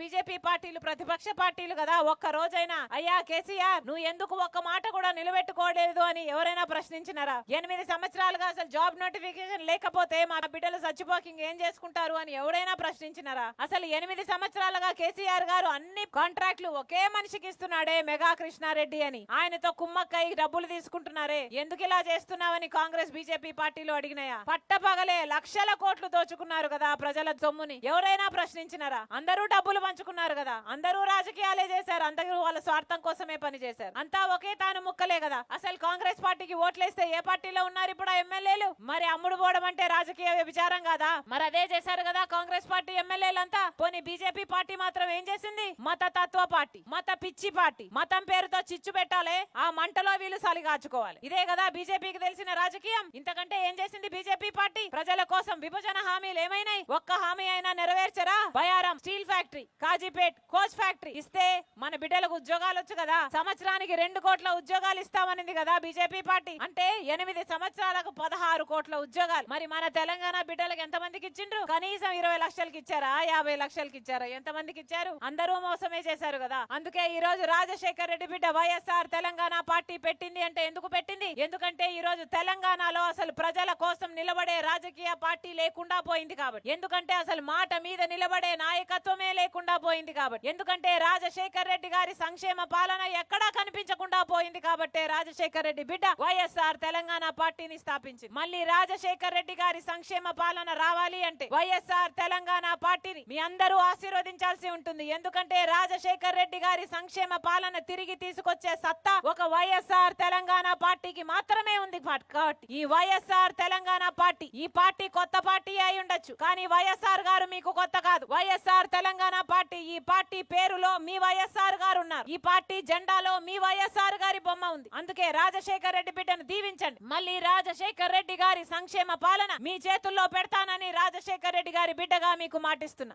BJP పార్టీలు ప్రతిపక్ష పార్టీలు కదా ఒక్క రోజైనా అయ్యా కేసీఆర్ నువ్వు ఎందుకు ఒక్క మాట కూడా నిలబెట్టుకోలేదు అని ఎవరైనా ప్రశ్నించినారా? ఎనిమిది సంవత్సరాలుగా అసలు జాబ్ నోటిఫికేషన్ లేకపోతే మా బిడ్డలు చచ్చిపోకింగ్ ఏం చేసుకుంటారు అని ఎవరైనా ప్రశ్నించినారా? అసలు ఎనిమిది సంవత్సరాలుగా కేసీఆర్ గారు అన్ని కాంట్రాక్ట్లు ఒకే మనిషికి ఇస్తున్నాడే మెగా కృష్ణారెడ్డి అని. ఆయనతో కుమ్మక్కై డబ్బులు తీసుకుంటున్నారే. ఎందుకు ఇలా చేస్తున్నావని కాంగ్రెస్ బీజేపీ పార్టీలు అడిగినాయా? పట్టపగలే లక్షల కోట్లు దోచుకున్నారు కదా ప్రజల సొమ్ముని. ఎవరైనా ప్రశ్నించినారా? అందరూ డబ్బులు పంచుకున్నారు కదా. అందరూ రాజకీయాలే చేశారు. అందరూ వాళ్ళ స్వార్థం కోసమే పని చేశారు. అంతా ఒకే తాను ముక్కలే కదా. అసలు కాంగ్రెస్ పార్టీకి ఓట్లేస్తే ఏ పార్టీలో ఉన్నారు ఇప్పుడు ఆ ఎమ్మెల్యేలు? మరి అమ్ముడు పోవడం అంటే రాజకీయ వ్యభిచారం కాదా? మరి అదే చేశారు కదా కాంగ్రెస్ పార్టీ ఎమ్మెల్యేలంతా. పోనీ బీజేపీ పార్టీ మాత్రం ఏం చేసింది? మత తత్వ పార్టీ మత పిచ్చి పార్టీ. మతం పేరుతో చిచ్చు పెట్టాలి. ఆ మంటలో వీళ్ళు సలిగాచుకోవాలి. ఇదే కదా బీజేపీకి తెలిసిన రాజకీయం. ఇంతకంటే ఏం చేసింది బీజేపీ పార్టీ? ప్రజల కోసం విభజన హామీలు ఏమైనాయి? ఒక్క హామీ అయినా నెరవేర్చరా? Bayyaram steel factory. Kazipet coach factory ఇస్తే మన బిడ్డలకు ఉద్యోగాలు వచ్చు కదా. సంవత్సరానికి రెండు కోట్ల ఉద్యోగాలు ఇస్తామనింది కదా బీజేపీ పార్టీ. అంటే ఎనిమిది సంవత్సరాలకు పదహారు కోట్ల ఉద్యోగాలు. మరి మన తెలంగాణ బిడ్డలకు ఎంత మందికి ఇచ్చిండ్రు? కనీసం ఇరవై లక్షలకి ఇచ్చారా? యాభై లక్షలకి ఇచ్చారా? ఎంత మందికి ఇచ్చారు? అందరూ మోసమే చేశారు కదా. అందుకే ఈ రోజు రాజశేఖర్ రెడ్డి బిడ్డ వైఎస్ఆర్ తెలంగాణ పార్టీ పెట్టింది అంటే ఎందుకు పెట్టింది? ఎందుకంటే ఈ రోజు తెలంగాణలో అసలు ప్రజల కోసం నిలబడే రాజకీయ పార్టీ లేకుండా పోయింది కాబట్టి. ఎందుకంటే అసలు మాట మీద నిలబడే నాయకత్వమే లేకుండా పోయింది కాబట్టి. ఎందుకంటే రాజశేఖర్ రెడ్డి గారి సంక్షేమ పాలన ఎక్కడా కనిపించకుండా పోయింది కాబట్టి రాజశేఖర్ రెడ్డి బిడ్డ వైఎస్ఆర్ తెలంగాణ పార్టీని స్థాపించింది. మళ్ళీ రాజశేఖర్ రెడ్డి గారి సంక్షేమ పాలన రావాలి అంటే వైఎస్ఆర్ తెలంగాణ పార్టీని మీ అందరూ ఆశీర్వదించాల్సి ఉంటుంది. ఎందుకంటే రాజశేఖర్ రెడ్డి గారి సంక్షేమ పాలన తిరిగి తీసుకొచ్చే సత్తా ఒక వైఎస్ఆర్ తెలంగాణ పార్టీకి మాత్రమే ఉంది కాబట్టి. ఈ వైఎస్ఆర్ తెలంగాణ పార్టీ ఈ పార్టీ కొత్త పార్టీ అయి ఉండొచ్చు. కానీ వైఎస్ఆర్ గారు మీకు కొత్త కాదు. వైఎస్ఆర్ తెలంగాణ కాబట్టి ఈ పార్టీ పేరులో మీ వైఎస్ఆర్ గారు ఉన్నారు ఈ పార్టీ జెండాలో మీ వైఎస్ఆర్ గారి బొమ్మ ఉంది. అందుకే రాజశేఖర్ రెడ్డి బిడ్డను దీవించండి. మళ్ళీ రాజశేఖర్ రెడ్డి గారి సంక్షేమ పాలన మీ చేతుల్లో పెడతానని రాజశేఖర్ రెడ్డి గారి బిడ్డగా మీకు మాటిస్తున్నా.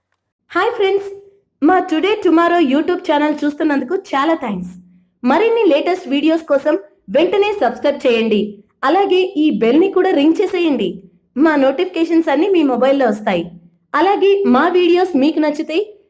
హాయ్ ఫ్రెండ్స్ మా టుడే టుమారో యూట్యూబ్ ఛానల్ చూస్తున్నందుకు చాలా థ్యాంక్స్ మరిన్ని లేటెస్ట్ వీడియోస్ కోసం వెంటనే సబ్స్క్రైబ్ చేయండి. అలాగే ఈ బెల్ని కూడా రింగ్ చేసేయండి. మా నోటిఫికేషన్స్ అన్ని మీ మొబైల్లో వస్తాయి. అలాగే మా వీడియోస్ మీకు నచ్చితే